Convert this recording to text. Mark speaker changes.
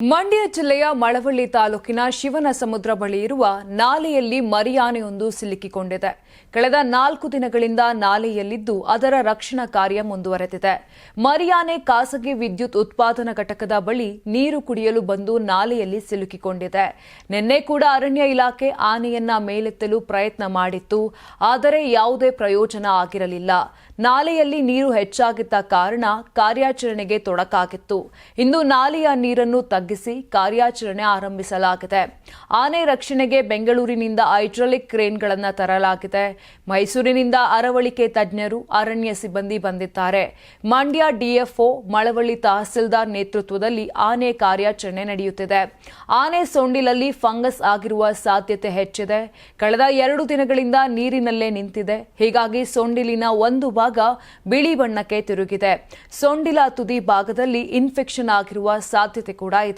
Speaker 1: ಮಂಡ್ಯ ಜಿಲ್ಲೆಯ ಮಳವಳ್ಳಿ ತಾಲೂಕಿನ ಶಿವನ ಸಮುದ್ರ ಬಳಿ ಇರುವ ನಾಲೆಯಲ್ಲಿ ಮರಿಯಾನೆಯೊಂದು ಸಿಲುಕಿಕೊಂಡಿದೆ. ಕಳೆದ ನಾಲ್ಕು ದಿನಗಳಿಂದ ನಾಲೆಯಲ್ಲಿದ್ದು ಅದರ ರಕ್ಷಣಾ ಕಾರ್ಯ ಮುಂದುವರೆದಿದೆ. ಮರಿಯಾನೆ ಖಾಸಗಿ ವಿದ್ಯುತ್ ಉತ್ಪಾದನಾ ಘಟಕದ ಬಳಿ ನೀರು ಕುಡಿಯಲು ಬಂದು ನಾಲೆಯಲ್ಲಿ ಸಿಲುಕಿಕೊಂಡಿದೆ. ನಿನ್ನೆ ಕೂಡ ಅರಣ್ಯ ಇಲಾಖೆ ಆನೆಯನ್ನ ಮೇಲೆತ್ತಲು ಪ್ರಯತ್ನ ಮಾಡಿತ್ತು. ಆದರೆ ಯಾವುದೇ ಪ್ರಯೋಜನ ಆಗಿರಲಿಲ್ಲ. ನಾಲೆಯಲ್ಲಿ ನೀರು ಹೆಚ್ಚಾಗಿದ್ದ ಕಾರಣ ಕಾರ್ಯಾಚರಣೆಗೆ ತೊಡಕಾಗಿತ್ತು. ಇಂದು ನಾಲೆಯ ನೀರನ್ನು ತಗ್ಗಿಸಿ ಕಾರ್ಯಾಚರಣೆ ಆರಂಭಿಸಲಾಗಿದೆ. ಆನೆ ರಕ್ಷಣೆಗೆ ಬೆಂಗಳೂರಿನಿಂದ ಹೈಡ್ರಾಲಿಕ್ ಕ್ರೇನ್ಗಳನ್ನು ತರಲಾಗಿದೆ. ಮೈಸೂರಿನಿಂದ ಅರವಳಿಕೆ ತಜ್ಞರು, ಅರಣ್ಯ ಸಿಬ್ಬಂದಿ ಬಂದಿದ್ದಾರೆ. ಮಂಡ್ಯ ಡಿಎಫ್ಒ, ಮಳವಳ್ಳಿ ತಹಸೀಲ್ದಾರ್ ನೇತೃತ್ವದಲ್ಲಿ ಆನೆ ಕಾರ್ಯಾಚರಣೆ ನಡೆಯುತ್ತಿದೆ. ಆನೆ ಸೊಂಡಿಲಲ್ಲಿ ಫಂಗಸ್ ಆಗಿರುವ ಸಾಧ್ಯತೆ ಹೆಚ್ಚಿದೆ. ಕಳೆದ ಎರಡು ದಿನಗಳಿಂದ ನೀರಿನಲ್ಲೇ ನಿಂತಿದೆ. ಹೀಗಾಗಿ ಸೊಂಡಿಲಿನ ಒಂದು ಭಾಗ ಬಿಳಿ ಬಣ್ಣಕ್ಕೆ ತಿರುಗಿದೆ. ಸೊಂಡಿಲ ತುದಿ ಭಾಗದಲ್ಲಿ ಇನ್ಫೆಕ್ಷನ್ ಆಗಿರುವ ಸಾಧ್ಯತೆ ಕೂಡ ಇದೆ.